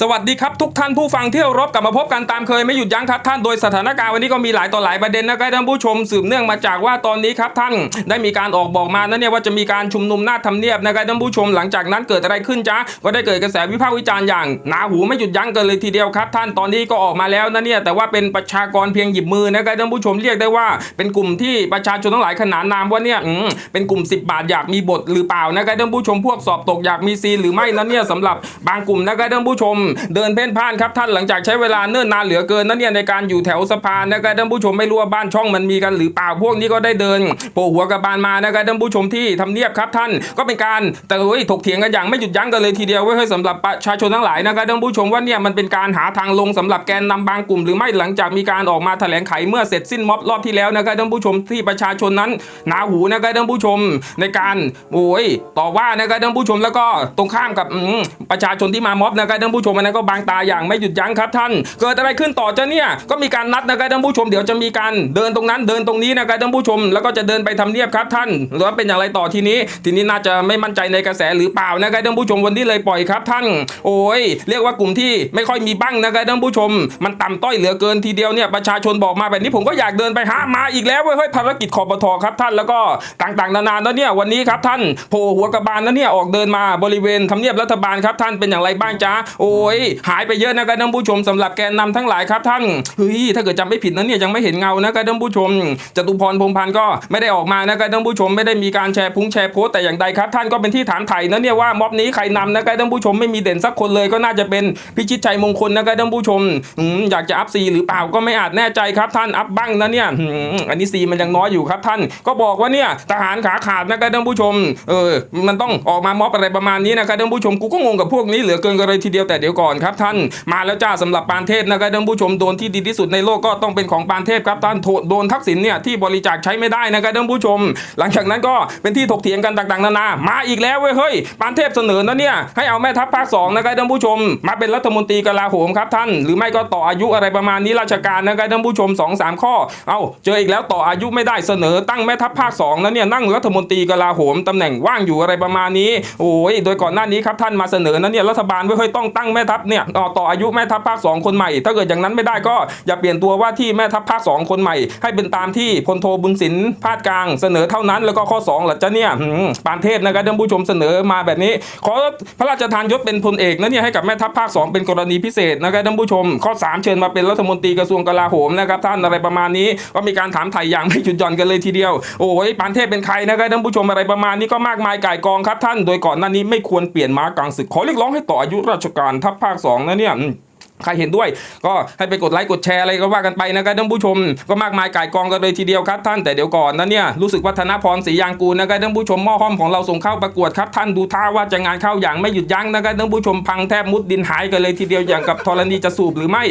สวัสดีครับทุกท่านผู้ฟังที่เคารพกลับมาพบกันตามเคยไม่หยุดยั้งครับท่านโดยสถานการณ์วันนี้ก็มีหลายต่อหลายประเด็นนะครับท่านผู้ชมสืบเนื่องมาจากว่าตอนนี้ครับท่านได้มีการออกบอกมานะเนี่ยว่าจะมีการชุมนุมหน้าทำเนียบนะครับท่านผู้ชมหลังจากนั้นเกิดอะไรขึ้นจ๊ะก็ได้เกิดกระแสวิพากษ์วิจารณ์อย่างหนาหูไม่หยุดยั้งกันเลยทีเดียวครับ ท่านตอนนี้ก็ออกมาแล้วนะเนี่ยแต่ว่าเป็นประชากรเพียงหยิบมือนะครับท่านผู้ชมเรียกได้ว่า เป็นกลุ่มที่ประชาชนทั้งหลายขนานนามว่าเนี่ยเป็นกลุ่ม 10 บาทอยากมีบทหรือเปล่านะครับท่านผู้ชมพวกสอบตกอยากมีซีหรือไม่นั้นเนี่ยสำหรับบางกลุ่มนะครับท่านผู้ชมเดินเพ่นพ่านครับท่านหลังจากใช้เวลาเนิ่นนานเหลือเกินนั้นเนี่ยในการอยู่แถวสะพานนะครับท่านผู้ชมไม่รู้ว่าบ้านช่องมันมีกันหรือเปล่าพวกนี้ก็ได้เดินโผล่หัวกระบาลมานะครับท่านผู้ชมที่ทำเนียบครับท่านก็เป็นการแต่เฮ้ยถกเถียงกันอย่างไม่หยุดยั้งกันเลยทีเดียวเว้ยเฮ้ยสำหรับประชาชนทั้งหลายนะครับท่านผู้ชมว่าเนี่ยมันเป็นการหาทางลงสำหรับแกนนำบางกลุ่ม หรือไม่หลังจากมีการออกมาแถลงไขเมื่อเสร็จสิ้นม็อบรอบที่แล้วนะครับท่านผู้ชมที่ประชาชนนั้นหนาหูนะครับท่านผู้ชมในการโอ้ยต่อว่านะครับท่านผู้ชมแล้วก็ตรงข้ามกับประชาชนที่มาม็อบนะครับท่านผู้ชมชมอันนั้นก็บางตาอย่างไม่หยุดยั้งครับท่าน เกิดอะไรขึ้นต่อจะเนี่ยก็มีการนัดนะครับท่านผู้ชมเดี๋ยวจะมีการเดินตรงนั้นเดินตรงนี้นะครับท่านผู้ชม แล้วก็จะเดินไปทำเนียบครับท่านหรือว่าเป็นอย่างไรต่อทีนี้ ทีนี้น่าจะไม่มั่นใจในกระแสหรือเปล่านะครับท่านผู้ชมวันนี้เลยปล่อยครับท่าน โอ้ยเรียกว่ากลุ่มที่ไม่ค่อยมีบ้างนะครับท่านผู้ชม มันต่ำต้อยเหลือเกินทีเดียวเนี่ยประชาชนบอกมาแบบนี้ผมก็อยากเดินไปหามาอีกแล้วเว้ยเฮ้ยภารกิจคอปทครับท่านแล้วก็ต่างๆ นานาแล้วเนี่ยวันนี้ครับท่านโผล่หัวกระบาลแล้วเนี่ยออกเดินมาบริเวณทำเนียบรัฐบาลครับท่านเป็นอย่างไรบ้างจ๊ะโอ้ยหายไปเยอะนะครับท่านผู้ชมสำหรับแกนนำทั้งหลายครับท่านเฮ้ยถ้าเกิดจำไม่ผิดนะเนี่ยยังไม่เห็นเงานะครับท่านผู้ชมจตุพรพรหมพันธ์ก็ไม่ได้ออกมานะครับท่านผู้ชมไม่ได้มีการแชร์พุงแชร์โพสแต่อย่างใดครับ ท่านก็เป็นที่ถามไถ่นะเนี่ยว่าม็อบนี้ใครนำนะครับท่านผู้ชมไม่มีเด่นสักคนเลยก็น่าจะเป็นพิชิตชัยมงคลนะครับท่านผู้ชมอยากจะอัพซีหรือเปล่าก็ไม่อาจแน่ใจครับท่านอัพบ้างนะเนี่ยอันนี้ซีมันยังน้อยอยู่ครับท่าน ก็บอกว่าเนี่ยทหารขาขาดนะครับท่านผู้ชมเออมันต้องออกมาม็อบอะไรประมาณนี้นะครับท่านผู้ชมกูก็งงกับพวกนี้เหลือเกินกันเลยทีเดียวแต่เดี๋ยวดี๋ยวก่อนครับท่านมาแล้วจ้าสำหรับปานเทพนะครับท่านผู้ชมโดนที่ดีที่สุดในโลกก็ต้องเป็นของปานเทพครับท่านโทษโดนทักษิณเนี่ยที่บริจาคใช้ไม่ได้นะครับท่านผู้ชม หลังจากนั้นก็เป็นที่ถกเถียงกันต่างๆนานา มาอีกแล้วเว้ยเฮ้ยปานเทพเสนอนะเนี่ยให้เอาแม่ทัพภาคสองนะครับท่านผู้ชม มาเป็นรัฐมนตรีกลาโหมครับท่าน หรือไม่ก็ต่ออายุอะไรประมาณนี้ราชการนะครับท่านผู้ชม2อสามข้อ เอาเจออีกแล้วต่ออายุไม่ได้เสนอตั้งแม่ทัพภาคสองนะเนี่ยนั่งรัฐมนตรีกลาโหมตำแหน่งว่างอยู่อะไรประมาณนี้โอ้ยโดยก่อนหน้านี้ครับท่านมาเสนอนะเนี่ยรัฐบาลเว้ยเฮ้ยต้องตั้งม่ทัพเนี่ยต่ออายุแม่ทัพภาคสองคนใหม่ ถ้าเกิดอย่างนั้นไม่ได้ก็อย่าเปลี่ยนตัวว่าที่แม่ทัพภาคสองคนใหม่ ให้เป็นตามที่พลโทบุญสินพาดกลางเสนอเท่านั้น แล้วก็ข้อ2หลัจะเนี่ยปานเทพนะครับท่านผู้ชมเสนอมาแบบนี้ ขอพระราชทานยศเป็นพลเอกนะเนี่ยให้กับแม่ทัพภาค 2 เป็นกรณีพิเศษนะครับท่านผู้ชม ข้อ 3 เชิญมาเป็นรัฐมนตรีกระทรวงกลาโหมนะครับท่านอะไรประมาณนี้ก็มีการถามไถ่อย่างไม่หยุดหย่อนกันเลยทีเดียวโอ้ยปานเทพเป็นใครนะครับท่านผู้ชมอะไรประมาณนี้ก็มากมายก่ายกองครับท่าน โดยก่อนหน้านี้ไม่ควรเปลี่ยนม้ากลางศึกขอเรียกร้องให้ต่ออายุราชการทัพภาค2นะเนี่ยใครเห็นด้วยก็ให้ไปกดไลค์กดแชร์อะไรก็ว่ากันไปนะครับท่านผู้ชมก็มากมายก่ายกองกันเลยทีเดียวครับท่านแต่เดี๋ยวก่อนนะเนี่ยรู้สึกวัฒนพรศรียางกูลนะครับท่านผู้ชมหม้อห้อมของเราส่งเข้าประกวดครับท่านดูท่าว่าจะงานเข้าอย่างไม่หยุดยั้งนะครับท่านผู้ชมพังแทบมุดดินหายกันเลยทีเดียวอย่างกับธรณีจะสูบหรือไม่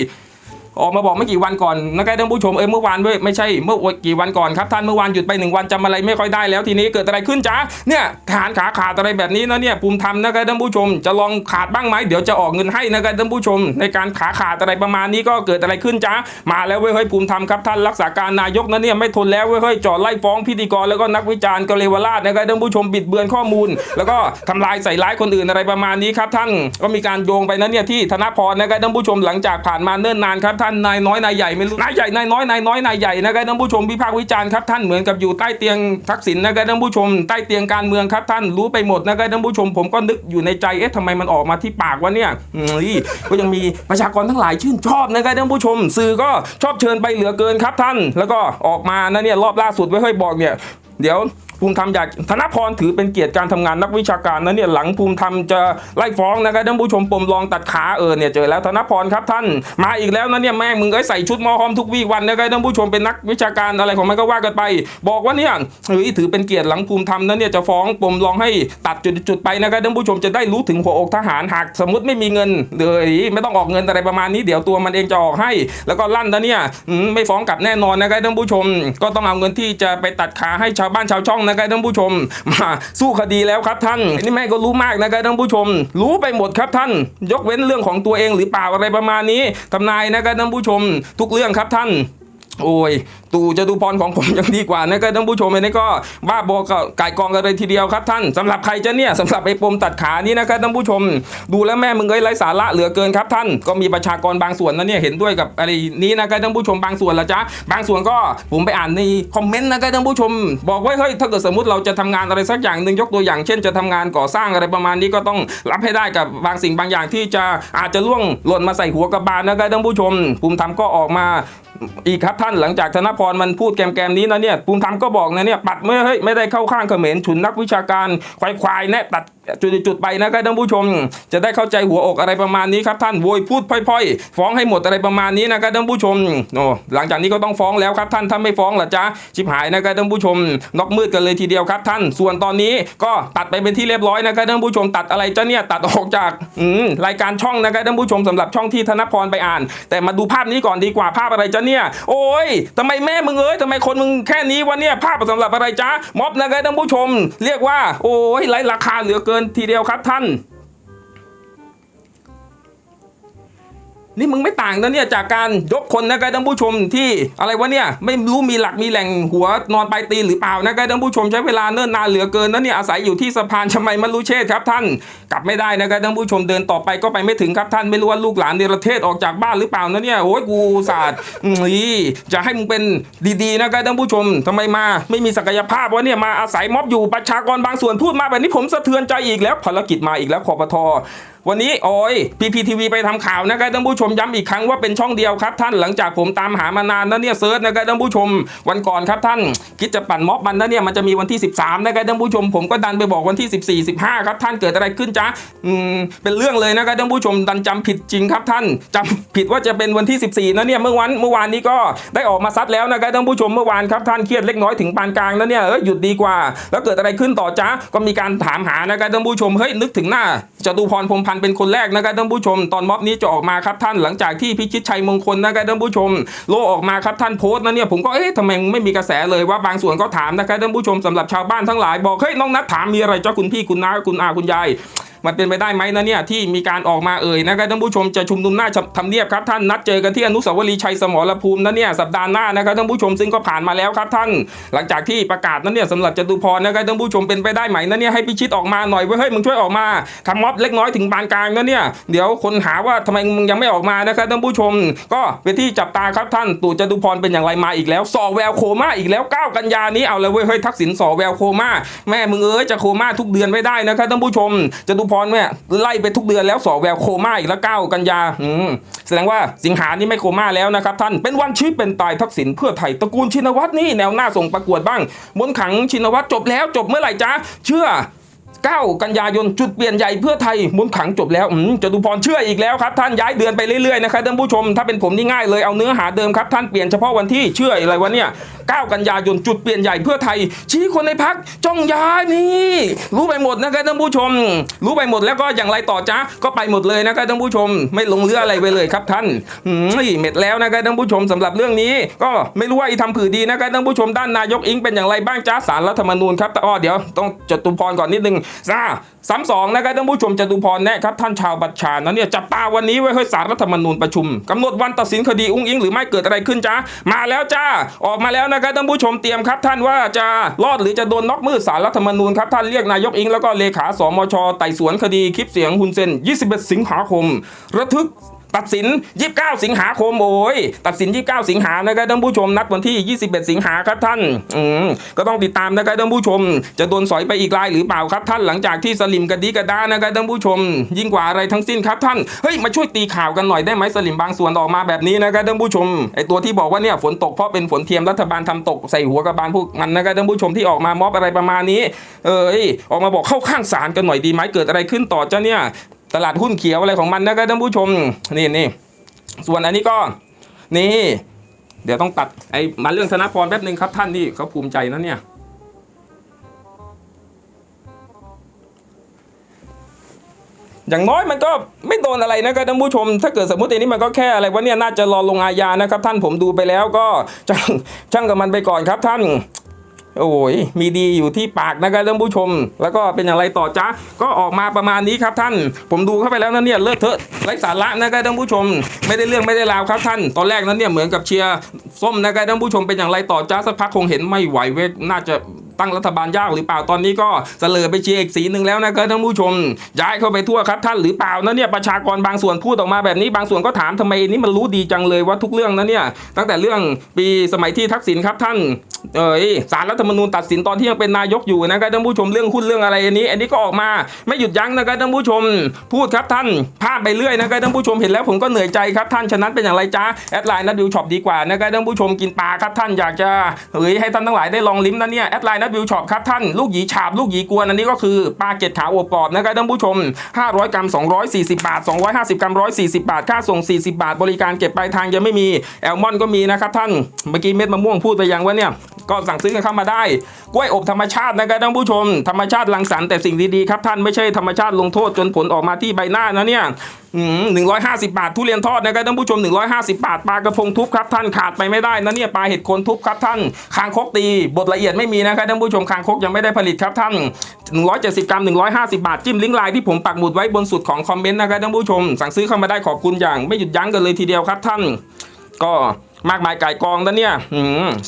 ออกมาบอกไม่กี่วันก่อนนะครับท่านผู้ชมเอ้ยเมื่อวานด้ยไม่ใช่เมื่อกี่วันก่อนครับท่านเมื่อวานหยุดไปหนึ่งวันจำอะไรไม่ค่อยได้แล้วทีนี้เกิดอะไรขึ้นจ๊ะเนี่ยทหาขาขาดอะไรแบบนี้นะเนี่ยภูมิธรรมนะครับท่านผู้ชม จะลองขาดบ้างไหมเดี๋ยวจะออกเงินให้นะครับท่านผู้ชม ในการขาขาดอะไรประมาณนี้ก็เกิดอะไรขึ้นจ๊ะมาแล้วเว้ยเฮ้ยภูมิธรรมครับท่านรักษาการนายกนะเนี่ยไม่ทนแล้วเว้ยเฮ้ยจอดไล่ฟ้องพิธีกรแล้วก็นักวิจารณ์กเลวราชนะครับท่านผู้ชมบิดเบือนข้อมูล แล้วก็ทำลายใส่ร้ายคนอื่นอะไรประมาณนี้ครับท่านก็มีการโยงไปนะเนี่ยที่ธนพรนะครับท่านผู้ชมหลังจากผ่านมาเนิ่นนานครับท่านนายน้อยนายใหญ่ไม่รู้นายใหญ่นายน้อยนายน้อยนายใหญ่นะครับท่านผู้ชมวิพากษ์วิจารณ์ครับท่านเหมือนกับอยู่ใต้เตียงทักษิณนะครับท่านผู้ชมใต้เตียงการเมืองครับท่านรู้ไปหมดนะครับท่านผู้ชมผมก็นึกอยู่ในใจเอ๊ะทำไมมันออกมาที่ปากวะเนี่ยอืมนี่ก็ยังมีประชากรทั้งหลายชื่นชอบนะครับท่านผู้ชม สื่อก็ชอบเชิญไปเหลือเกินครับท่าน แล้วก็ออกมานะเนี่ยรอบล่าสุดไว้ให้บอกเนี่ยเดี๋ยว ภูมิธรรมอยากธนพรถือเป็นเกียรติการทำงานนักวิชาการนะเนี่ยหลังภูมิธรรมจะไล่ฟ้องนะครับท่านผู้ชมปมลองตัดขาเออเนี่ยเจอแล้วธนพรครับท่านมาอีกแล้วนะเนี่ยแม่งมึงก็ใส่ชุดมอหอมทุกวี่วันนะครับท่านผู้ชมเป็นนักวิชาการอะไรของมันก็ว่ากันไป บอกว่าเนี่ยเฮ้ยถือเป็นเกียรติหลังภูมิธรรมนะเนี่ยจะฟ้องปมลองให้ตัดจุดๆไปนะครับท่านผู้ชมจะได้รู้ถึงหัวอกทหารหากสมมติไม่มีเงินเลยไม่ต้องออกเงินอะไรประมาณนี้เดี๋ยวตัวมันเองจะออกให้ แล้วก็ลั่นนะเนี่ยไม่ฟ้องกลับแน่นอนนะครับท่านผู้ชม ก็ต้องเอาเงินที่จะไปตัดขาให้ชาวบ้านชาวช่องนะครับท่านผู้ชม มาสู้คดีแล้วครับท่านอันนี่แม่ก็รู้มากนะครับท่านผู้ชม รู้ไปหมดครับท่าน ยกเว้นเรื่องของตัวเองหรือเปล่าอะไรประมาณนี้ทำนายนะครับท่านผู้ชม ทุกเรื่องครับท่าน โอ้ยตู่จตุพรของผมยังดีกว่านะครับท่านผู้ชมอันนี้ก็บ้าบอกบไก่กองกันเลยทีเดียวครับท่านสำหรับใครจะเนี่ยสำหรับไอ้ปมตัดขานี่นะครับท่านผู้ชม ดูแล้วแม่มึงเอ้ยไร้สาระเหลือเกินครับท่านก็มีประชากรบางส่วนนะเนี่ยเห็นด้วยกับอะไรนี้นะครับท่านผู้ชมบางส่วนละจ๊ะบางส่วนก็ผมไปอ่านในคอมเมนต์นะครับท่านผู้ชม บอกว่าเฮ้ยถ้าเกิดสมมติเราจะทำงานอะไรสักอย่างหนึ่งยกตัวอย่างเช่น จะทำงานก่อสร้างอะไรประมาณนี้ก็ต้องรับให้ได้กับบางสิ่งบางอย่างที่จะอาจจะล่วงหล่นมาใส่หัวกระบาลนะครับท่านผู้ชมภูมิธรรมก็ออกมาอีกครับท่านหลังจากธนพรมันพูดแกมๆนี้นะเนี่ยภูมิธรรมก็บอกนะเนี่ยปัดเมื่อเฮ้ยไม่ได้เข้าข้างเขมรฉุนนักวิชาการควายควายๆแนะตัด จุดๆไปนะครับท่านผู้ชม จะได้เข้าใจหัวอกอะไรประมาณนี้ครับท่านโวยพูดพล่อยๆ ฟ้องให้หมดอะไรประมาณนี้นะครับท่านผู้ชมโอ้หลังจากนี้ก็ต้องฟ้องแล้วครับท่านถ้าไม่ฟ้องล่ะจ๊ะชิบหายนะครับท่านผู้ชมนอกมืดกันเลยทีเดียวครับท่าน ส่วนตอนนี้ก็ตัดไปเป็นที่เรียบร้อยนะครับท่านผู้ชมตัดอะไรจ้ะเนี่ยตัดออกจากรายการช่องนะครับท่านผู้ชมสำหรับช่องที่ธนพรไปอ่าน แต่มาดูภาพนี้ก่อนดีกว่าภาพอะไรจ้ะเนี่ย โอ้ยทำไมแม่มึงเอ้ยทำไมคนมึงแค่นี้วะเนี่ยภาพสำหรับอะไรจ๊ะม็อบนะครับท่านผู้ชม เรียกว่า โอ้ยไร้ราคาเหลือเกินทีเดียวครับท่าน นี่มึงไม่ต่างนะเนี่ยจากการยกคนนะครับท่านผู้ชมที่อะไรวะเนี่ยไม่รู้มีหลักมีแหล่งหัวนอนปลายตีหรือเปล่านะครับท่านผู้ชมใช้เวลาเนิ่นนานเหลือเกินนะเนี่ยอาศัยอยู่ที่สะพานชมัยมรุเชษครับท่านกลับไม่ได้นะครับท่านผู้ชมเดินต่อไปก็ไปไม่ถึงครับท่านไม่รู้ว่าลูกหลานเนประเทศออกจากบ้านหรือเปล่านะเนี่ยโอ้ยกูศาสตร์นี่จะให้มึงเป็นดีๆนะครับท่านผู้ชมทำไมมา ไม่มีศักยภาพวะเนี่ยมาอาศัยม็อบอยู่ประชากรบางส่วนพูดมาแบบนี้ผมสะเทือนใจอีกแล้วภารกิจมาอีกแล้วคอปท วันนี้โอ้ยพีพีทีวีไปทำข่าวนะครับท่านผู้ชมย้ำอีกครั้งว่าเป็นช่องเดียวครับท่านหลังจากผมตามหามานานแล้วเนี่ยเซิร์ชนะครับท่านผู้ชมวันก่อนครับท่านคิดจะปั่นม็อบมันนะเนี่ยมันจะมีวันที่ 13นะครับท่านผู้ชมผมก็ดันไปบอกวันที่ 14 15ครับท่านเกิดอะไรขึ้นจ๊ะอืมเป็นเรื่องเลยนะครับท่านผู้ชมดันจำผิดจริงครับท่านจำผิดว่าจะเป็นวันที่ 14นะเนี่ยเมื่อวันเมื่อวานนี้ก็ได้ออกมาซัดแล้วนะครับท่านผู้ชมเมื่อวานครับท่านเครียดเล็กน้อยถึงปานกลางแล้วเนี่ยเออหยุดดีกว่า แล้วเกิดอะไรขึ้นต่อจ๊ะก็มีการถามหานะครับท่านผู้ชมเฮ้ยนึกถึงหน้าจตุพรพรมพันเป็นคนแรกนะครับท่านผู้ชม ตอนม็อบนี้จะออกมาครับท่านหลังจากที่พิชิตชัยมงคลนะครับท่านผู้ชม โลออกมาครับท่านโพสต์นะเนี่ยผมก็เอ๊ะทำไมไม่มีกระแสเลยว่าบางส่วนก็ถามนะครับท่านผู้ชมสำหรับชาวบ้านทั้งหลายบอกเฮ้ยน้องนัดถามมีอะไรเจ้าคุณพี่คุณน้าคุณอาคุณยาย มันเป็นไปได้ไหมนะเนี่ยที่มีการออกมาเอ่ยนะครับท่านผู้ชมจะชุมนุมหน้าทำเนียบครับท่านนัดเจอกันที่อนุสาวรีย์ชัยสมรภูมินะเนี่ยสัปดาห์หน้านะครับท่านผู้ชมซึ่งก็ผ่านมาแล้วครับท่าน หลังจากที่ประกาศนั้นเนี่ยสำหรับจตุพรนะครับท่านผู้ชมเป็นไปได้ไหมนะเนี่ยให้พิชิตออกมาหน่อยเว้ยเฮ้ยมึงช่วยออกมาทำม็อบเล็กน้อยถึงปานกลางนะเนี่ยเดี๋ยวคนหาว่าทำไมมึงยังไม่ออกมานะครับท่านผู้ชม ก็เป็นที่จับตาครับท่านตู่จตุพรเป็นอย่างไรมาอีกแล้วสอแววโคม่าอีกแล้ว 9 กันยานี้เอาเลยเว้ยเฮ้ยทักษิณสอแววโคม่าแม่มึงเอ้ยจะโคม่าทุกเดือนไม่ได้นะครับท่านผู้ชมจตุพรเนี่ยไล่ไปทุกเดือนแล้วสอแววโคม่าอีกแล้วเก้ากันยาอืมแสดงว่าสิงหานี่ไม่โคม่าแล้วนะครับท่านเป็นวันชีพเป็นตายทักษิณเพื่อไทยตระกูลชินวัตรนี่แนวหน้าส่งประกวดบ้างบนขังชินวัตรจบแล้วจบเมื่อไหร่จ้าเชื่อ 9 กันยายนจุดเปลี่ยนใหญ่เพื่อไทยมุนขังจบแล้วจตุพรเชื่ออีกแล้วครับท่านย้ายเดือนไปเรื่อยๆนะครับท่านผู้ชมถ้าเป็นผมนี่ง่ายเลยเอาเนื้อหาเดิมครับท่านเปลี่ยนเฉพาะวันที่เชื่ออะไรวะเนี่ย 9 กันยายนจุดเปลี่ยนใหญ่เพื่อไทย ชี้คนในพักจ้องย้ายนี่รู้ไปหมดนะครับท่านผู้ชม รู้ไปหมดแล้วก็อย่างไรต่อจ๊ะก็ไปหมดเลยนะครับท่านผู้ชม ไม่ลงเรืออะไรไปเลยครับท่านอืมเม็ดแล้วนะครับท่านผู้ชมสำหรับเรื่องนี้ ก็ไม่รู้ว่าอีทำผือดีนะครับท่านผู้ชมด้านนายกอิงเป็นอย่างไรบ้างจ้าสารรัฐธรรมนูญครับแต่อ้อเดี๋ยวต้องจตุพรก่อนนิดนึงจ้าสามสองนะครับท่านผู้ชมจตุพรแนะครับท่านชาวบัตรชานะเนี่ยจับตาวันนี้ไว้ให้สารรัฐธรรมนูญประชุมกำหนดวันตัดสินคดีอุ้งอิงหรือไม่เกิดอะไรขึ้นจ้ามาแล้วจ้าออกมาแล้วนะครับท่านผู้ชมเตรียมครับท่านว่าจะรอดหรือจะโดนน็อกมือสารรัฐธรรมนูญครับท่านเรียกนายกอิงแล้วก็เลขาสมชไต่สวนคดีคลิปเสียงฮุนเซน 21 สิงหาคม ระทึก ตัดสิน 29 สิงหาคมโอ้ยตัดสิน 29 สิงหานะครับท่านผู้ชมนัดวันที่ 21 สิงหาครับท่านอืมก็ต้องติดตามนะครับท่านผู้ชม จะโดนสอยไปอีกรายหรือเปล่าครับท่านหลังจากที่สลิมกระดีกระดานะครับท่านผู้ชม ยิ่งกว่าอะไรทั้งสิ้นครับท่านเฮ้ยมาช่วยตีข่าวกันหน่อยได้ไหมสลิมบางส่วนออกมาแบบนี้นะครับท่านผู้ชมไอตัวที่บอกว่าเนี่ยฝนตกเพราะเป็นฝนเทียมรัฐบาลทำตกใส่หัวกระบาลพวกมันนะครับท่านผู้ชมที่ออกมามอบอะไรประมาณนี้ เอยออกมาบอกเข้าข้างศาลกันหน่อยดีไหมเกิดอะไรขึ้นต่อจ้าเนี่ย ตลาดหุ้นเขียวอะไรของมันนะครับท่านผู้ชมนี่นี่ส่วนอันนี้ก็นี่ เดี๋ยวต้องตัดไอ้มาเรื่องธนพรแป๊บหนึ่งครับท่านนี่เขาภูมิใจนะเนี่ยอย่างน้อยมันก็ไม่โดนอะไรนะครับท่านผู้ชม ถ้าเกิดสมมติอันนี้มันก็แค่อะไรวะเนี่ยน่าจะรอลงอาญานะครับ ท่านผมดูไปแล้วก็ช่างช่างกับมันไปก่อนครับท่าน โอ้ยมีดีอยู่ที่ปากนะครับท่านผู้ชม แล้วก็เป็นอย่างไรต่อจ๊ะก็ออกมาประมาณนี้ครับท่าน ผมดูเข้าไปแล้วนะเนี่ยเลอะเถอะไร้สาระนะครับท่านผู้ชม ไม่ได้เรื่องไม่ได้ราวครับท่าน ตอนแรกนั้นเนี่ยเหมือนกับเชียร์ส้มนะครับท่านผู้ชมเป็นอย่างไรต่อจ้าสักพักคงเห็นไม่ไหวเวทน่าจะ ตั้งรัฐบาลยากหรือเปล่าตอนนี้ก็เสลอไปเชียร์อีกสีหนึ่งแล้วนะครับท่านผู้ชม ย้ายเข้าไปทั่วครับท่านหรือเปล่านะเนี่ยประชากรบางส่วนพูดออกมาแบบนี้บางส่วนก็ถามทำไมนี่มันรู้ดีจังเลยว่าทุกเรื่องนะเนี่ยตั้งแต่เรื่องปีสมัยที่ทักษิณครับท่านเอ้ยสารรัฐธรรมนูญตัดสินตอนที่ยังเป็นนายกอยู่นะครับท่านผู้ชมเรื่องหุ้นเรื่องอะไรอันนี้ อันนี้ก็ออกมาไม่หยุดยั้งนะครับท่านผู้ชม พูดครับท่านพลาดไปเรื่อยนะครับท่านผู้ชมเห็นแล้วผมก็เหนื่อยใจครับท่านฉะนั้นเป็นอย่างไรจ้าแอดไลน์นัดวิวช็อปดีกว่านะครับท่านผู้ชมกินปลาครับท่านอยากจะเฮ้ยให้ท่านทั้งหลายได้ลองลิ้มนะเนี่ยแอดไลน์นัดวิวช็อปครับท่านลูกหยีฉาบลูกหยีกวนอันนี้ก็คือปลาเกล็ดขาวอบกรอบนะครับท่านผู้ชม 500 กรัม 240 บาท 250 กรัม 140 บาท ค่าส่ง 40 บาท บริการเก็บปลายทางยังไม่มีแอลมอนก็มีนะครับท่านเมื่อกี้เม็ดมะม่วงพูดไปยังว่าเนี่ย ก็สั่งซื้อกันเข้ามาได้กล้วยอบธรรมชาตินะครับท่านผู้ชม ธรรมชาติรังสรรค์แต่สิ่งดีๆครับท่านไม่ใช่ธรรมชาติลงโทษจนผลออกมาที่ใบหน้านะเนี่ยหนึ่งร้อยห้าสิบาททุเรียนทอดนะครับท่านผู้ชม150บาทปลากระพงทุบครับท่านขาดไปไม่ได้นะเนี่ยปลาเห็ดโคนทุบครับท่านคางคกตีบทละเอียดไม่มีนะครับท่านผู้ชมคางคกยังไม่ได้ผลิตครับท่าน170กรัม150บาทจิ้มลิงก์ไลน์ที่ผมปักหมุดไว้บนสุดของคอมเมนต์นะครับท่านผู้ชม สั่งซื้อเข้ามาได้ขอบคุณอย่างไม่หยุดยั้งกันเลยทีเดียวครับท่าน ก็ มากมายไก่กองนะเนี่ย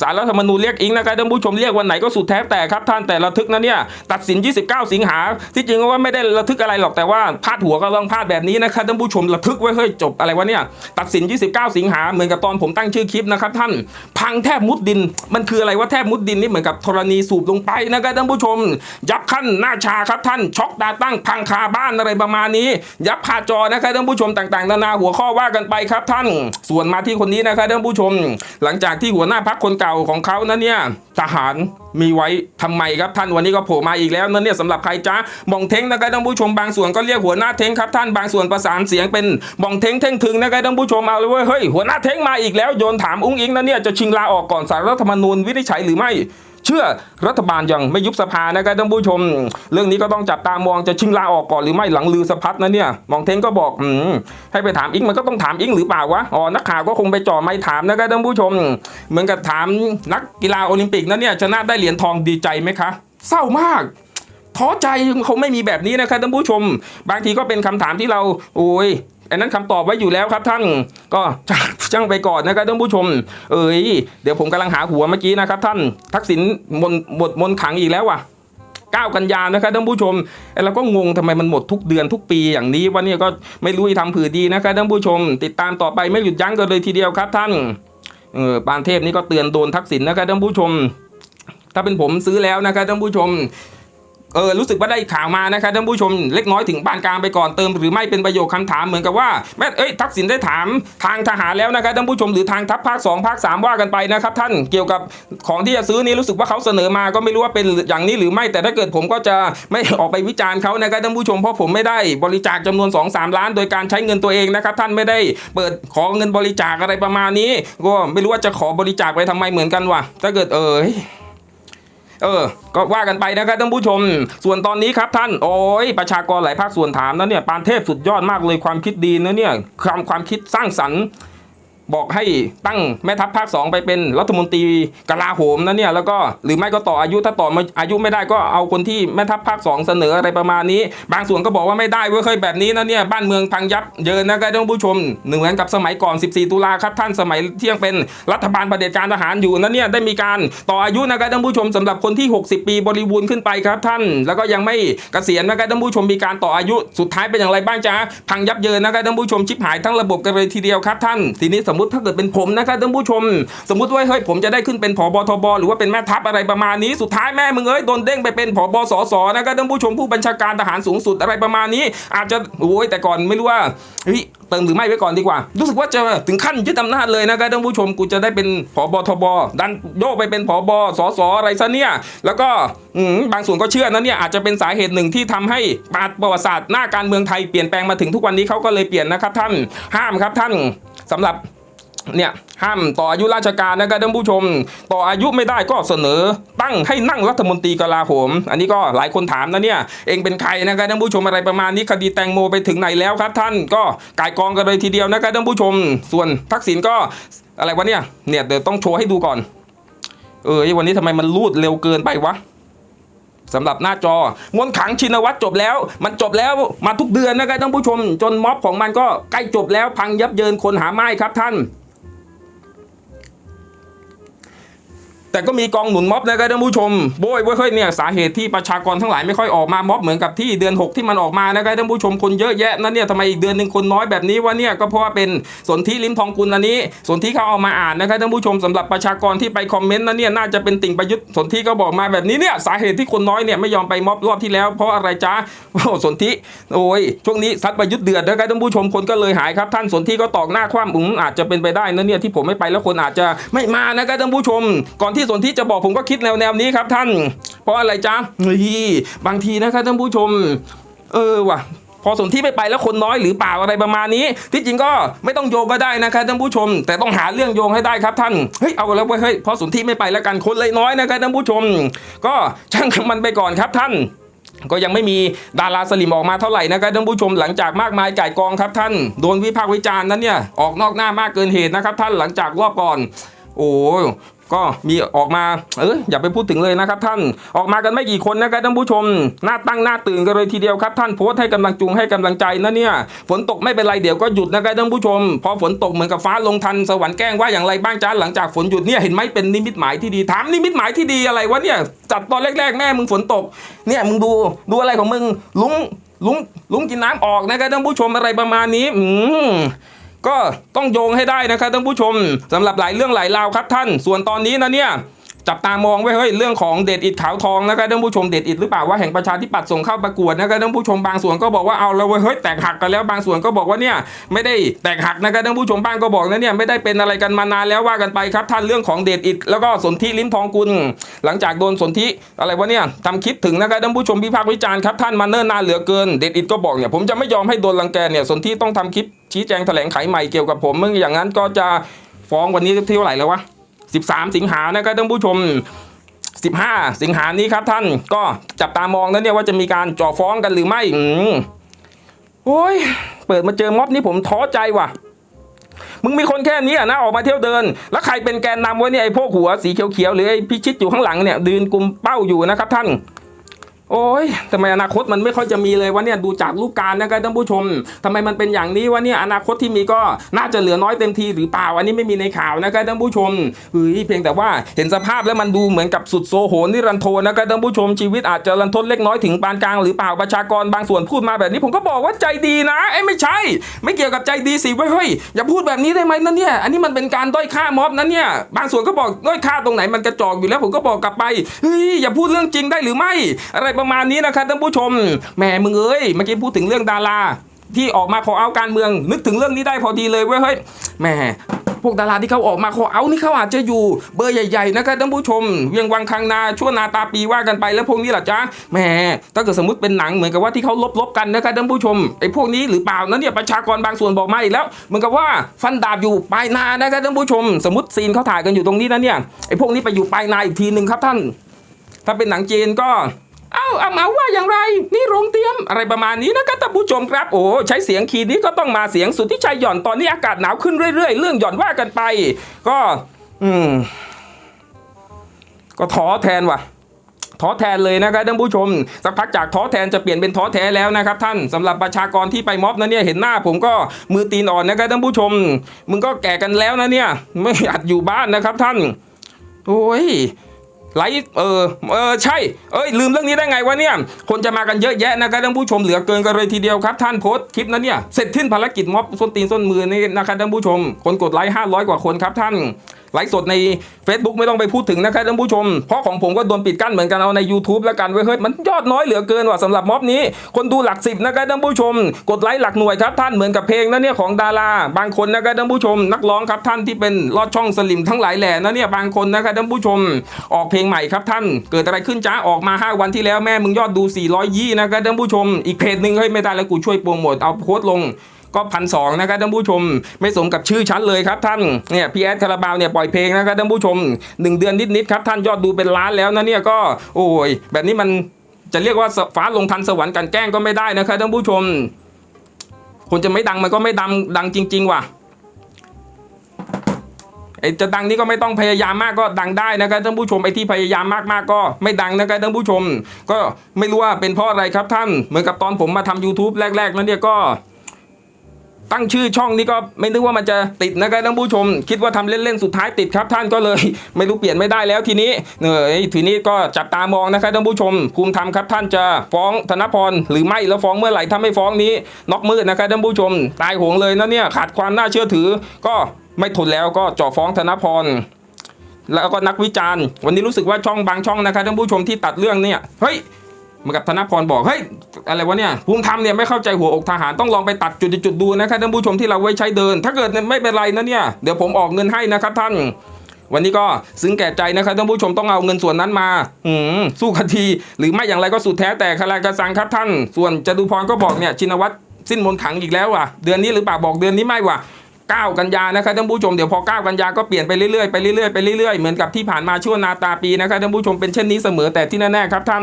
สารรัฐธรรมนูญเรียกอิงนะครับท่านผู้ชมเรียกวันไหนก็สุดแท้แต่ครับท่านแต่ระทึกนะเนี่ยตัดสิน 29 สิงหาที่จริงว่าไม่ได้ระทึกอะไรหรอกแต่ว่าพาดหัวก็ต้องพาดแบบนี้นะครับท่านผู้ชมระทึกไว้เฮ้ยจบอะไรวะเนี่ยตัดสิน 29 สิงหาเหมือนกับตอนผมตั้งชื่อคลิปนะครับท่านพังแทบมุดดิน มันคืออะไรว่าแทบมุดดินนี่เหมือนกับธรณีสูบลงไปนะครับท่านผู้ชม ยับขั้นหน้าชาครับท่านช็อกดาตั้งพังคาบ้านอะไรประมาณนี้ ยับคาจอนะครับท่านผู้ชมต่างๆนานาหัวข้อว่ากันไปครับท่าน ส่วนมาที่คนนี้นะครับท่านผู้ชมหลังจากที่หัวหน้าพักคนเก่าของเขานั้นเนี่ยทหารมีไว้ทำไมครับท่านวันนี้ก็โผล่มาอีกแล้วนั่นเนี่ยสำหรับใครจ้ามองเท้งนะครับท่านผู้ชมบางส่วนก็เรียกหัวหน้าเท้งครับท่านบางส่วนประสานเสียงเป็นมองเท้งเท้งถึงนะครับท่านผู้ชมเอาเลยเว้ยเฮ้ยหัวหน้าเท้งมาอีกแล้วโยนถามอุ้งอิงนั่นเนี่ยจะชิงลาออกก่อนสารรัฐธรรมนูญวินิจฉัยหรือไม่ เชื่อรัฐบาลยังไม่ยุบสภานะครับท่านผู้ชม เรื่องนี้ก็ต้องจับตามองจะชิงลาออกก่อนหรือไม่หลังลือสะพัดนะเนี่ยมองเทงก็บอกอืให้ไปถามอิงมันก็ต้องถามอิงหรือเปล่าวะอ๋อนักข่าวก็คงไปจ่อไม่ถามนะครับท่านผู้ชม เหมือนกับถามนักกีฬาโอลิมปิกนะเนี่ยชนะได้เหรียญทองดีใจไหมคะเศร้ามากท้อใจเขาไม่มีแบบนี้นะครับท่านผู้ชม บางทีก็เป็นคำถามที่เรา โอ้ย อันนั้นคำตอบไว้อยู่แล้วครับท่านก็จ้างไปก่อนนะครับท่านผู้ชม เอ้ยเดี๋ยวผมกำลังหาหัวเมื่อกี้นะครับท่านทักษิณหมนหมดมนขังอีกแล้วว่ะ9กันยานะครับท่านผู้ชมไอ้เราก็งงทำไมมันหมดทุกเดือนทุกปีอย่างนี้วันนี้ก็ไม่รู้จะทำผือดีนะครับท่านผู้ชม ติดตามต่อไปไม่หยุดยั้งกันเลยทีเดียวครับท่านเออปานเทพนี่ก็เตือนโดนทักษิณนะครับท่านผู้ชม ถ้าเป็นผมซื้อแล้วนะครับท่านผู้ชม เออรู้สึกว่าได้ข่าวมานะครับท่านผู้ชมเล็กน้อยถึงปานกลางไปก่อนเติม หรือไม่เป็นประโยคคำถามเหมือนกับว่าแม่เอ้ยทักษิณได้ถามทางทหารแล้วนะครับท่านผู้ชมหรือทางทัพภาค2ภาค3ว่ากันไปนะครับท่านเกี่ยวกับของที่จะซื้อนี้รู้สึกว่าเขาเสนอมาก็ไม่รู้ว่าเป็นอย่างนี้หรือไม่แต่ถ้าเกิดผมก็จะไม่ออกไปวิจารณ์เขานะครับท่านผู้ชมเพราะผมไม่ได้บริจาคจำนวน 2-3 ล้าน โดยการใช้เงินตัวเองนะครับท่านไม่ได้เปิดขอเงินบริจาคอะไรประมาณนี้ ก็ไม่รู้ว่าจะขอบริจาคไปทำไมเหมือนกันวะถ้าเกิดเออ เออ ก็ว่ากันไปนะครับท่านผู้ชม ส่วนตอนนี้ครับท่าน โอ้ยประชากรหลายภาคส่วนถามนะเนี่ยปานเทพสุดยอดมากเลยความคิดดีนะเนี่ยความความคิดสร้างสรรค์ บอกให้ตั้งแม่ทัพภาคสองไปเป็นรัฐมนตรีกลาโหมนะเนี่ยแล้วก็หรือไม่ก็ต่ออายุถ้าต่อมาอายุไม่ได้ก็เอาคนที่แม่ทัพภาคสองเสนออะไรประมาณนี้ บางส่วนก็บอกว่าไม่ได้เว้ยเคยแบบนี้นะเนี่ยบ้านเมืองพังยับเยินนะครับท่านผู้ชมเหมือนกับสมัยก่อน 14 ตุลาครับท่านสมัยที่ยังเป็นรัฐบาลเด็จการทหารอยู่นะเนี่ยได้มีการต่ออายุนะครับท่านผู้ชมสำหรับคนที่ 60 ปีบริบูรณ์ขึ้นไปครับท่าน แล้วก็ยังไม่เกษียณนะครับท่านผู้ชมมีการต่ออายุสุดท้ายเป็นอย่างไรบ้างจ๊ะพังยับเยินนะครับท่านผู้ชมชิบหายทั้งระบบกันเลยทีเดียวครับท่านทีนี้สมมติถ้าเกิดเป็นผมนะครับท่านผู้ชม สมมติว่าเฮ้ยผมจะได้ขึ้นเป็นผบทบหรือว่าเป็นแม่ทัพอะไรประมาณนี้สุดท้ายแม่มึงเอ้ยโดนเด้งไปเป็นผบสสนะครับท่านผู้ชมผู้บัญชาการทหารสูงสุดอะไรประมาณนี้ อาจจะโอ้ยแต่ก่อนไม่รู้ว่าเฮ้ยเติมหรือไม่ไว้ก่อนดีกว่า รู้สึกว่าจะถึงขั้นยึดอำนาจเลยนะครับท่านผู้ชมกูจะได้เป็นผบทบดันโยกไปเป็นผบสสอะไรซะเนี่ยแล้วก็บางส่วนก็เชื่อนะเนี่ยอาจจะเป็นสาเหตุหนึ่งที่ทำให้ประวัติศาสตร์หน้าการเมืองไทยเปลี่ยนแปลงมาถึงทุกวันนี้เขาก็เลยเปลี่ยนนะครับท่านห้ามครับท่านสำหรับ เนี่ยห้ามต่ออายุราชการนะครับท่านผู้ชม ต่ออายุไม่ได้ก็เสนอ ตั้งให้นั่งรัฐมนตรีกลาโหม อันนี้ก็หลายคนถามนะเนี่ยเองเป็นใครนะครับท่านผู้ชมอะไรประมาณนี้คดีแตงโมไปถึงไหนแล้วครับ ท่านก็กายกองกันเลยทีเดียวนะครับท่านผู้ชม ส่วนทักษิณก็อะไรวะเนี่ยเนี่ยเดี๋ยวต้องโชว์ให้ดูก่อน เออวันนี้ทำไมมันรูดเร็วเกินไปวะสำหรับหน้าจอมวลขังชินวัตรจบแล้ว มันจบแล้วมาทุกเดือนนะครับท่านผู้ชม จนม็อบของมันก็ใกล้จบแล้วพังยับเยินคนหาไม้ครับท่าน แต่ก็มีกองหนุนม็อบนะครับท่านผู้ชมโบยว่าเฮ้ยเนี่ยสาเหตุที่ประชากรทั้งหลายไม่ค่อยออกมาม็อบเหมือนกับที่เดือน 6 ที่มันออกมานะครับท่านผู้ชมคนเยอะแยะนั่นเนี่ยทำไมอีกเดือนหนึ่งคนน้อยแบบนี้วะเนี่ยก็เพราะว่าเป็นสนธิลิมทองกุลอันนี้ สนธิเขาเอามาอ่านนะครับท่านผู้ชมสำหรับประชากรที่ไปคอมเมนต์นั่นเนี่ยน่าจะเป็นติ่งประยุทธ์สนธิก็บอกมาแบบนี้เนี่ยสาเหตุที่คนน้อยเนี่ยไม่ยอมไปม็อบรอบที่แล้ว เพราะอะไรจ้าโอ้สนธิโอ้ยช่วงนี้ซัดประยุทธ์เดือดนะครับท่านผู้ชมคนก็เลยหายครับท่านสนธิก็ตอกหน้าคว่ำอืมอาจจะเป็นไปได้นะเนี่ยที่ผมไม่ไปแล้วคนอาจจะไม่มานะครับท่านผู้ชมก่อนที่สนธิจะบอกผมก็คิดแนวแนวนี้ครับท่าน เพราะอะไรจ๊ะเฮ้ยบางทีนะครับท่านผู้ชม เออว่ะพอสนที่ไม่ไปแล้วคนน้อยหรือเปล่าอะไรประมาณนี้ ที่จริงก็ไม่ต้องโยงก็ได้นะครับท่านผู้ชม แต่ต้องหาเรื่องโยงให้ได้ครับท่านเฮ้ยเอาแล้วเว้ยเฮ้ยพอสนที่ไม่ไปแล้วกันคนเลยน้อยนะครับท่านผู้ชม ก็ช่างมันไปก่อนครับท่าน ก็ยังไม่มีดาราสลิมออกมาเท่าไหร่นะครับท่านผู้ชมหลังจากมากมายก่ายกองครับท่านโดนวิพากษ์วิจารณ์นั้นเนี่ยออกนอกหน้ามากเกินเหตุนะครับท่านหลังจากรอบก่อน โอ้ ก็มีออกมาเอออย่าไปพูดถึงเลยนะครับท่านออกมากันไม่กี่คนนะครับท่านผู้ชมหน้าตั้งหน้าตื่นกันเลยทีเดียวครับท่านโพสต์ให้กำลังจูงให้กำลังใจนะเนี่ยฝนตกไม่เป็นไรเดี๋ยวก็หยุดนะครับท่านผู้ชม พอฝนตกเหมือนกับฟ้าลงทันสวรรค์แกล้งว่าอย่างไรบ้างจ้าหลังจากฝนหยุดเนี่ยเห็นไหมเป็นนิมิตหมายที่ดีถามนิมิตหมายที่ดีอะไรวะเนี่ยจัดตอนแรกๆแม่มึงฝนตกเนี่ยมึงดูดูอะไรของมึงลุงลุงลุงกินน้ำออกนะครับท่านผู้ชมอะไรประมาณนี้ อืม ก็ต้องโยงให้ได้นะครับท่านผู้ชมสำหรับหลายเรื่องหลายราวครับท่าน ส่วนตอนนี้นะเนี่ย จับตามองไว้เฮ้ยเรื่องของเดชอิดขาวทองนะครับท่านผู้ชมเดชอิดหรือเปล่าว่าแห่งประชาธิปัตย์ส่งเข้าประกวดนะครับท่านผู้ชมบางส่วนก็บอกว่าเอาแล้วเว้ยเฮ้ยแตกหักกันแล้วบางส่วนก็บอกว่าเนี่ยไม่ได้แตกหักนะครับท่านผู้ชมบ้างก็บอกนะเนี่ยไม่ได้เป็นอะไรกันมานานแล้วว่ากันไปครับท่านเรื่องของเดชอิดแล้วก็สนธิลิ้มทองกุล หลังจากโดนสนธิอะไรวะเนี่ยทำคลิปถึงนะครับท่านผู้ชมวิพากษ์วิจารณ์ครับท่านมาเนิ่นนานเหลือเกินเดชอิดก็บอกเนี่ยผมจะไม่ยอมให้โดนรังแกเนี่ยสนธิต้องทำคลิปชี้แจงแถลงไขใหม่เกี่ยวกับผมมึงอย่างนั้นก็จะฟ้องวันนี้ที่เท่าไหร่แล้ววะ 13 สิงหานะครับท่านผู้ชม 15 สิงหานี้ครับท่านก็จับตามองนะเนี่ยว่าจะมีการจ่อฟ้องกันหรือไม่อืมโอ้ยเปิดมาเจอม็อบนี้ผมท้อใจว่ะมึงมีคนแค่นี้อะนะออกมาเที่ยวเดิน แล้วใครเป็นแกนนำวะเนี่ยไอ้พวกหัวสีเขียวๆหรือไอ้พิชิตอยู่ข้างหลังเนี่ย ดืนกลุ่มเป้าอยู่นะครับท่าน โอ้ยทำไมอนาคตมันไม่ค่อยจะมีเลยวะเนี่ยดูจากรูปการนะครับท่านผู้ชมทำไมมันเป็นอย่างนี้วะเนี่ยอนาคตที่มีก็น่าจะเหลือน้อยเต็มทีหรือเปล่าอันนี้ไม่มีในข่าวนะครับท่านผู้ชมเฮ้ยเพียงแต่ว่าเห็นสภาพแล้วมันดูเหมือนกับสุดโซโหนิรันโทนะครับท่านผู้ชมชีวิตอาจจะรันทดเล็กน้อยถึงปานกลางหรือเปล่าประชากรบางส่วนพูดมาแบบนี้ผมก็บอกว่าใจดีนะเอ้ไม่ใช่ ไม่เกี่ยวกับใจดีสิเว้ยเฮ้ยอย่าพูดแบบนี้ได้ไหมนั่นเนี่ยอันนี้มันเป็นการด้อยค่าม็อบนั้นเนี่ยบางส่วนก็บอกด้อยค่าตรงไหนมันกระจอกอยู่แล้วผมก็บอกกลับไปเฮ้ยอย่าพูดเรื่องจริงได้หรือไม่อะไรประมาณนี้นะครับท่านผู้ชมแหมมึงเอ้ยเมื่อกี้พูดถึงเรื่องดาราที่ออกมาขอเอาการเมือง นึกถึงเรื่องนี้ได้พอดีเลยเว้ยเฮ้ยแหมพวกดาราที่เขาออกมาขอเอานี่เขาอาจจะอยู่เบอร์ใหญ่ๆนะครับท่านผู้ชมเวียงวังคังนาชั่วนาตาปีว่ากันไปแล้วพวกนี้ล่ะจ๊ะแหมถ้าเกิดสมมติเป็นหนังเหมือนกับว่าที่เขาลบๆกันนะครับท่านผู้ชมไอ้พวกนี้หรือเปล่านั้นเนี่ยประชากรบางส่วนบอกมาอีกแล้วเหมือนกับว่าฟันดาบอยู่ปลายนานะครับท่านผู้ชม สมมติซีนเขาถ่ายกันอยู่ตรงนี้นะเนี่ยไอ้พวกนี้ไปอยู่ปลายนาอีกทีหนึ่งครับท่าน ถ้าเป็นหนังจีนก็ เอ้าอามาว่าอย่างไร นี่โรงเตรียมอะไรประมาณนี้นะครับท่านผู้ชมครับ โอ้ใช้เสียงคีย์นี้ก็ต้องมาเสียงสุดที่ชัยหย่อนตอนนี้อากาศหนาวขึ้นเรื่อย ๆ เรื่องหย่อนว่ากันไป ก็ อืม ก็ท้อแทนว่ะท้อแทนเลยนะครับท่านผู้ชม สักพักจากท้อแทนจะเปลี่ยนเป็นท้อแท้แล้วนะครับท่านสำหรับประชากรที่ไปม็อบนะเนี่ยเห็นหน้าผมก็มือตีนอ่อนนะครับท่านผู้ชม มึงก็แก่กันแล้วนะเนี่ย ไม่อัดอยู่บ้านนะครับท่าน โอ้ย ไลฟ์เออเออใช่ เอ้ยลืมเรื่องนี้ได้ไงวะเนี่ย คนจะมากันเยอะแยะนะครับท่านผู้ชมเหลือเกินกันเลยทีเดียวครับ ท่านโพสต์คลิปนั้นเนี่ยเสร็จสิ้นภารกิจม็อบส้นตีนส้นมือนี่นะครับท่านผู้ชม คนกดไลค์500 กว่าคนครับท่าน ไลฟ์สดใน Facebook ไม่ต้องไปพูดถึงนะครับท่านผู้ชม เพราะของผมก็โดนปิดกั้นเหมือนกันเอาใน YouTube แล้วกันเว้ยเฮ้ยมันยอดน้อยเหลือเกินว่ะสำหรับม็อบนี้ คนดูหลักสิบนะครับท่านผู้ชม กดไลค์หลักหน่วยครับท่านเหมือนกับเพลงนะเนี่ยของดารา บางคนนะครับท่านผู้ชม นักร้องครับท่านที่เป็นลอดช่องสลิมทั้งหลายแหล่นะเนี่ยบางคนนะครับท่านผู้ชม ออกเพลงใหม่ครับท่าน เกิดอะไรขึ้นจ้าออกมา 5 วันที่แล้วแม่มึงยอดดู400ยี่นะครับท่านผู้ชม อีกเพจหนึ่งเฮ้ยไม่ได้แล้วกูช่วยโปรโมทเอาโพสต์ลง ก็พันสองนะครับท่านผู้ชม ไม่สมกับชื่อชั้นเลยครับท่านเนี่ยพีแอดคาราบาวเนี่ยปล่อยเพลงนะครับท่านผู้ชมหนึ่งเดือนนิดๆครับท่านยอดดูเป็นล้านแล้วนะเนี่ยก็โอ้ยแบบนี้มันจะเรียกว่าฟ้าลงทันสวรรค์กันแกล้งก็ไม่ได้นะครับท่านผู้ชม คนจะไม่ดังมันก็ไม่ดังดังจริง ๆ ว่ะไอจะดังนี่ก็ไม่ต้องพยายามมากก็ดังได้นะครับท่านผู้ชมไอที่พยายามมากๆก็ไม่ดังนะครับท่านผู้ชม ก็ไม่รู้ว่าเป็นเพราะอะไรครับท่าน เหมือนกับตอนผมมาทำ YouTube แรกๆนั้นเนี่ยก็ ตั้งชื่อช่องนี้ก็ไม่นึกว่ามันจะติดนะครับท่านผู้ชม คิดว่าทำเล่นๆสุดท้ายติดครับท่านก็เลย ไม่รู้เปลี่ยนไม่ได้แล้วทีนี้เนยทีนี้ก็จับตามองนะครับท่านผู้ชม ภูมิธรรมครับท่านจะฟ้องธนพรหรือไม่แล้วฟ้องเมื่อไหร่ถ้าไม่ฟ้องนี้น็อกมืดนะครับท่านผู้ชม ตายหงเลยนะเนี่ยขาดความน่าเชื่อถือ ก็ไม่ทนแล้วก็เจ่อฟ้องธนพรแล้วก็นักวิจารณ์ วันนี้รู้สึกว่าช่องบางช่องนะครับท่านผู้ชมที่ตัดเรื่องเนี่ยเฮ้ย มือนกับธนพรบอกเฮ้ยอะไรวะเนี่ยภูมิธรรมเนี่ยไม่เข้าใจหัวอกทหารต้องลองไปตัดจุดๆดูนะครับท่านผู้ชมที่เราไว้ใช้เดิน ถ้าเกิดไม่เป็นไรนะเนี่ยเดี๋ยวผมออกเงินให้นะครับท่าน วันนี้ก็ซึ้งแก่ใจนะครับท่านผู้ชมต้องเอาเงินส่วนนั้นมาอืมสู้คดีหรือไม่อย่างไรก็สุดแท้แต่คลายกระสังครับท่าน ส่วนจตุพรก็บอกเนี่ยชินวัตรสิ้นมนขังอีกแล้วว่ะเดือนนี้หรือเปล่าบอกเดือนนี้ไม่ว่ะ 9 กันยานะครับท่านผู้ชมเดี๋ยวพอ 9 กันยาก็เปลี่ยนไปเรื่อยๆไปเรื่อยๆไปเรื่อยๆเหมือนกับที่ผ่านมาช่วงนาตาปีนะครับท่านผู้ชมเป็นเช่นนี้เสมอแต่ที่แน่ๆครับท่าน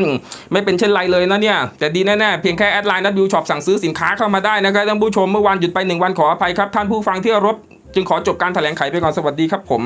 ไม่เป็นเช่นไรเลยนะเนี่ยแต่ดีแน่ๆเพียงแค่แอดไลน์นัดวิวช็อปสั่งซื้อสินค้าเข้ามาได้นะครับท่านผู้ชมเมื่อวานหยุดไปหนึ่งวันขออภัยครับท่านผู้ฟังที่รพจึงขอจบการแถลงไขไปก่อนสวัสดีครับผม